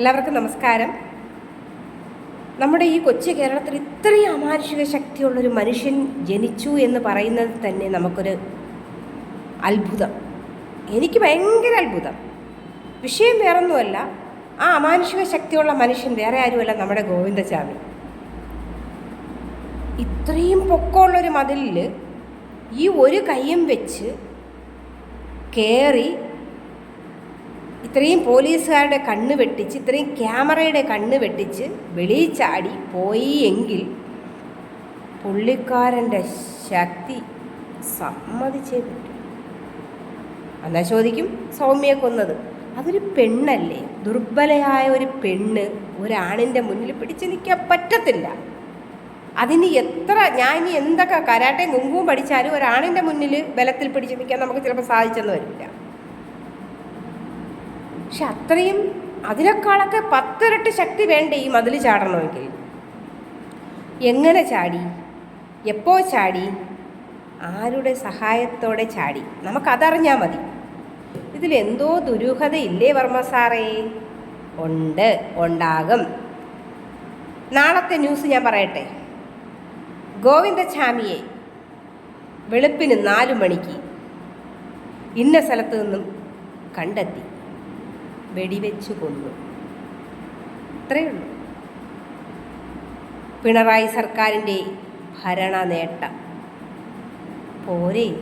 എല്ലാവർക്കും നമസ്കാരം. നമ്മുടെ ഈ കൊച്ചു കേരളത്തിൽ ഇത്രയും അമാനുഷിക ശക്തിയുള്ളൊരു മനുഷ്യൻ ജനിച്ചു എന്ന് പറയുന്നത് തന്നെ നമുക്കൊരു അത്ഭുതം. എനിക്ക് ഭയങ്കര അത്ഭുതം. വിഷയം വേറൊന്നുമല്ല. ആ അമാനുഷിക ശക്തിയുള്ള മനുഷ്യൻ വേറെ ആരുമല്ല നമ്മുടെ ഗോവിന്ദചാമി ഇത്രയും പൊക്കമുള്ളൊരു മതിലിൽ ഈ ഒരു കൈയും വെച്ച് കയറി ഇത്രയും പോലീസുകാരുടെ കണ്ണ് വെട്ടിച്ച് ഇത്രയും ക്യാമറയുടെ കണ്ണ് വെട്ടിച്ച് വെളിയിൽ ചാടി പോയി എങ്കിൽ പുള്ളിക്കാരന്റെ ശക്തി സമ്മതിച്ചേ പറ്റും. എന്നാൽ ചോദിക്കും സൗമ്യയെ കൊന്നത്? അതൊരു പെണ്ണല്ലേ. ദുർബലയായ ഒരു പെണ്ണ് ഒരാണിന്റെ മുന്നിൽ പിടിച്ച് നിൽക്കാൻ പറ്റത്തില്ല. അതിന് എത്ര ഞാൻ ഇനി എന്തൊക്കെ കരാട്ടയും കുങ്കുവും പഠിച്ചാലും ഒരാണിന്റെ മുന്നിൽ ബലത്തിൽ പിടിച്ച് നിൽക്കാൻ നമുക്ക് ചിലപ്പോൾ സാധിച്ചെന്ന് വരില്ല. പക്ഷെ അത്രയും അതിനേക്കാളൊക്കെ പത്തിരട്ടി ശക്തി വേണ്ടേ ഈ മതിൽ ചാടണമെങ്കിൽ? എങ്ങനെ ചാടി? എപ്പോൾ ചാടി? ആരുടെ സഹായത്തോടെ ചാടി? നമുക്കതറിഞ്ഞാൽ മതി. ഇതിലെന്തോ ദുരൂഹതയില്ലേ വർമ്മ സാറേ? ഉണ്ട് ഉണ്ടാകും. നാളത്തെ ന്യൂസ് ഞാൻ പറയട്ടെ. ഗോവിന്ദസ്വാമിയെ വെളുപ്പിന് നാലു മണിക്ക് ഇന്ന സ്ഥലത്തു നിന്നും കണ്ടെത്തി. വെടിവെച്ച് കൊന്നു. അത്രയേ ഉള്ളൂ. പിണറായി സർക്കാരിന്റെ ഭരണ നേട്ടം പോരെ.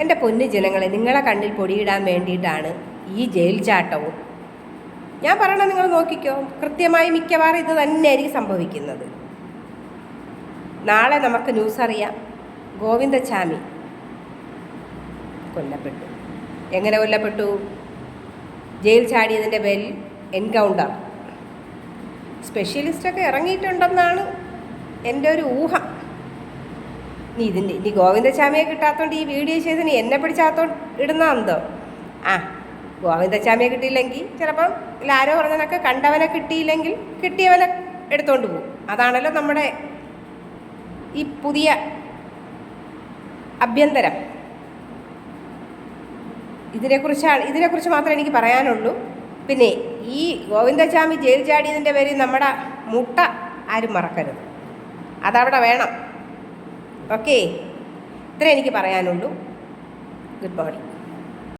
എന്റെ പൊന്നു ജനങ്ങളെ നിങ്ങളെ കണ്ണിൽ പൊടിയിടാൻ വേണ്ടിയിട്ടാണ് ഈ ജയിൽ ചാട്ടവും. ഞാൻ പറയണ നിങ്ങൾ നോക്കിക്കോ. കൃത്യമായി മിക്കവാറും ഇത് തന്നെയായിരിക്കും സംഭവിക്കുന്നത്. നാളെ നമുക്ക് ന്യൂസ് അറിയാം. ഗോവിന്ദചാമി കൊല്ലപ്പെട്ടു. എങ്ങനെ കൊല്ലപ്പെട്ടു? ജയിൽ ചാടിയതിന്റെ പേരിൽ എൻകൗണ്ടർ. സ്പെഷ്യലിസ്റ്റൊക്കെ ഇറങ്ങിയിട്ടുണ്ടെന്നാണ് എന്റെ ഒരു ഊഹം. നീ ഇതിന്റെ ഇനി ഗോവിന്ദചാമിയെ കിട്ടാത്തോണ്ട് ഈ വീഡിയോ ചെയ്തതിന് എന്നെ പിടിച്ചാത്തോ ഇടുന്ന എന്തോ? ആ ഗോവിന്ദചാമിയെ കിട്ടിയില്ലെങ്കിൽ ചിലപ്പം ആരോ പറഞ്ഞതൊക്കെ കണ്ടവനെ കിട്ടിയില്ലെങ്കിൽ കിട്ടിയവനെ എടുത്തുകൊണ്ട് പോകും. അതാണല്ലോ നമ്മുടെ ഈ പുതിയ അഭ്യന്തരം. ഇതിനെക്കുറിച്ചാണ് ഇതിനെക്കുറിച്ച് മാത്രമേ എനിക്ക് പറയാനുള്ളൂ. പിന്നെ ഈ ഗോവിന്ദസ്വാമി ജയിൽ ചാടിയതിന്റെ പേരിൽ നമ്മുടെ മുട്ട ആരും മറക്കരുത്. അതവിടെ വേണം. ഓക്കേ ഇത്രേ എനിക്ക് പറയാനുള്ളൂ. Good morning